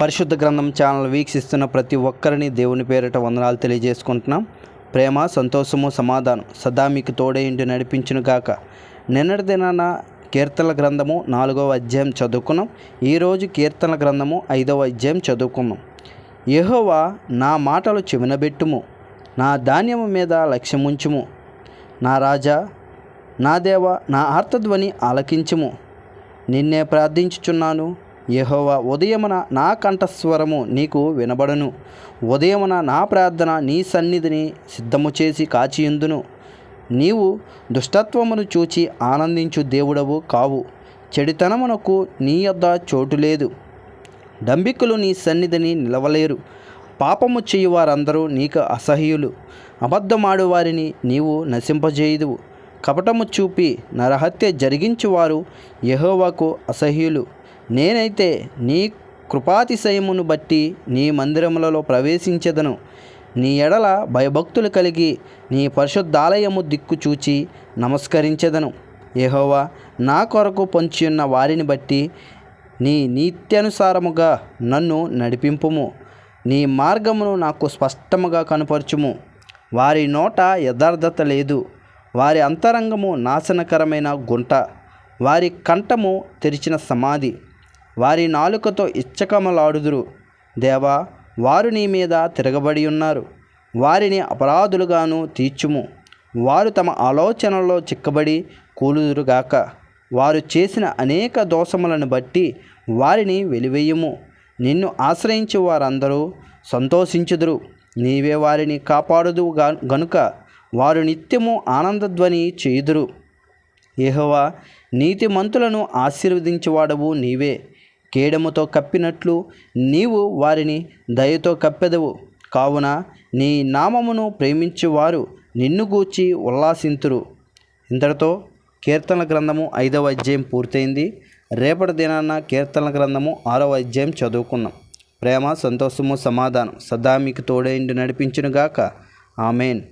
పరిశుద్ధ గ్రంథం ఛానల్ వీక్షిస్తున్న ప్రతి ఒక్కరిని దేవుని పేరిట వందనాలు తెలియజేసుకుంటున్నాం. ప్రేమ సంతోషము సమాధానం సదా మీకు తోడే ఇంటి నడిపించును గాక. నిన్నటి దినాన కీర్తనల గ్రంథము నాలుగవ అధ్యాయం చదువుకున్నాం. ఈరోజు కీర్తనల గ్రంథము ఐదవ అధ్యాయం చదువుకున్నాం. యహోవా నా మాటలు చెవినబెట్టుము నా ధాన్యము మీద లక్ష్యముంచుము. నా రాజా నా దేవ నా ఆర్తధ్వని ఆలకించుము. నిన్నే ప్రార్థించుచున్నాను యహోవ ఉదయమున నా కంఠస్వరము నీకు వినబడును. ఉదయమున నా ప్రార్థన నీ సన్నిధిని సిద్ధము చేసి కాచియుందును. నీవు దుష్టత్వమును చూచి ఆనందించు దేవుడవు కావు. చెడితనమునకు నీ యొద్ద చోటు లేదు. డంబికులు నీ సన్నిధిని నిలవలేరు. పాపము చేయువారందరూ నీకు అసహ్యులు. అబద్ధమాడు వారిని నీవు నశింపజేయుదువు. కపటము చూపి నరహత్య జరిగించువారు యహోవాకు అసహ్యులు. నేనైతే నీ కృపాతిశయమును బట్టి నీ మందిరములలో ప్రవేశించెదను. నీ ఎడల భయభక్తులు కలిగి నీ పరిశుద్ధాలయము దిక్కు చూచి నమస్కరించెదను. ఏహోవా నా కొరకు పొంచియున్న వారిని బట్టి నీ నీత్యానుసారముగా నన్ను నడిపింపుము. నీ మార్గమును నాకు స్పష్టముగా కనపరచుము. వారి నోట యథార్థత లేదు. వారి అంతరంగము నాశనకరమైన గుంట. వారి కంఠము తెరిచిన సమాధి. వారి నాలుకతో ఇచ్చకమలాడుదురు. దేవా వారు నీ మీద తిరగబడి ఉన్నారు. వారిని అపరాధులుగాను తీర్చుము. వారు తమ ఆలోచనల్లో చిక్కబడి కూలుదురుగాక. వారు చేసిన అనేక దోషములను బట్టి వారిని వెలివేయుము. నిన్ను ఆశ్రయించు వారందరూ సంతోషించుదురు. నీవే వారిని కాపాడుదు గనుక వారు నిత్యము ఆనందధ్వని చేయుదురు. యెహోవా నీతిమంతులను ఆశీర్వదించేవాడవు నీవే. కేడముతో కప్పినట్లు నీవు వారిని దయతో కప్పెదవు. కావున నీ నామమును ప్రేమించువారు నిన్ను గూర్చి ఉల్లాసింతురు. ఇంతటితో కీర్తన గ్రంథము ఐదవ అధ్యాయం పూర్తయింది. రేపటి దినాన కీర్తన గ్రంథము ఆరవ అధ్యాయం చదువుకున్నాం. ప్రేమ సంతోషము సమాధానం. సదా మీకు తోడైండి నడిపించునుగాక. ఆమెన్.